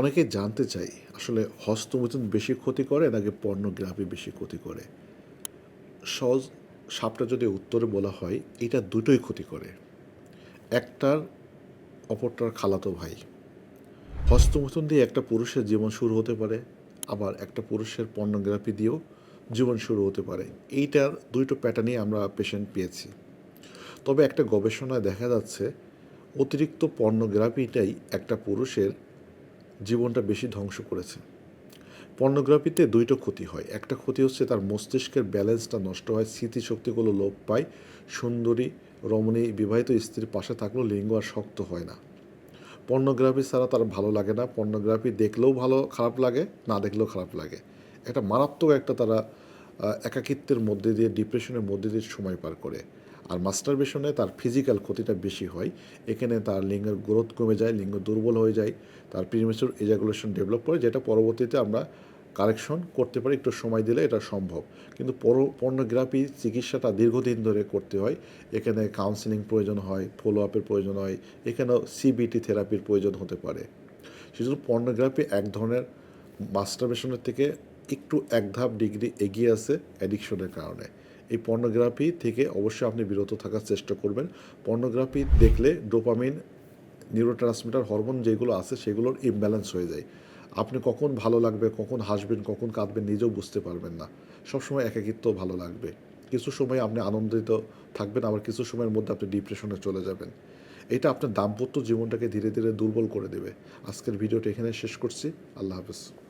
অনেকে জানতে চাই, আসলে হস্তমৈথুন বেশি ক্ষতি করে নাকি পর্নোগ্রাফি বেশি ক্ষতি করে? সহজ সাপটা যদি উত্তরে বলা হয়, এটা দুটোই ক্ষতি করে। একটার অপরটার খালাতো ভাই। হস্তমৈথুন দিয়ে একটা পুরুষের জীবন শুরু হতে পারে, আবার একটা পুরুষের পর্নোগ্রাফি দিয়েও জীবন শুরু হতে পারে। এইটার দুইটো প্যাটার্নই আমরা পেশেন্ট পেয়েছি। তবে একটা গবেষণায় দেখা যাচ্ছে, অতিরিক্ত পর্নোগ্রাফিটাই একটা পুরুষের জীবনটা বেশি ধ্বংস করেছে। পর্নোগ্রাফিতে দুইটো ক্ষতি হয়। একটা ক্ষতি হচ্ছে তার মস্তিষ্কের ব্যালেন্সটা নষ্ট হয়, স্মৃতিশক্তিগুলো লোপ পায়। সুন্দরী রমণী বিবাহিত স্ত্রীর পাশে থাকলেও লিঙ্গ আর শক্ত হয় না। পর্নোগ্রাফি ছাড়া তার ভালো লাগে না। পর্নোগ্রাফি দেখলেও ভালো, খারাপ লাগে, না দেখলেও খারাপ লাগে। একটা মারাত্মক একটা তারা একাকিত্বের মধ্যে দিয়ে ডিপ্রেশনের মধ্যে দিয়ে সময় পার করে। আর মাস্টারবেশনে তার ফিজিক্যাল ক্ষতিটা বেশি হয়। এখানে তার লিঙ্গের গ্রোথ কমে যায়, লিঙ্গ দুর্বল হয়ে যায়, তার প্রিমেচুর এজাগুলেশন ডেভেলপ করে, যেটা পরবর্তীতে আমরা কারেকশন করতে পারি, একটু সময় দিলে এটা সম্ভব। কিন্তু পর্নোগ্রাফি চিকিৎসাটা দীর্ঘদিন ধরে করতে হয়। এখানে কাউন্সিলিং প্রয়োজন হয় ফলো আপের প্রয়োজন হয়, এখানেও সিবিটি থেরাপির প্রয়োজন হতে পারে। সেজন্য পর্নোগ্রাফি এক ধরনের মাস্টারবেশনের থেকে একটু এক ধাপ ডিগ্রি এগিয়ে আছে অ্যাডিকশনের কারণে। এই পর্নোগ্রাফি থেকে অবশ্যই আপনি বিরত থাকার চেষ্টা করবেন। পর্নোগ্রাফি দেখলে ডোপামিন, নিউরোট্রান্সমিটার, হরমোন যেগুলো আছে সেগুলোর ইমব্যালেন্স হয়ে যায়। আপনি কখন ভালো লাগবে, কখন হাসবেন, কখন কাঁদবেন নিজেও বুঝতে পারবেন না। সবসময় একাকিত্ব ভালো লাগবে। কিছু সময় আপনি আনন্দিত থাকবেন, আবার কিছু সময়ের মধ্যে আপনি ডিপ্রেশনে চলে যাবেন। এটা আপনার দাম্পত্য জীবনটাকে ধীরে ধীরে দুর্বল করে দেবে। আজকের ভিডিওটা এখানে শেষ করছি। আল্লাহ হাফেজ।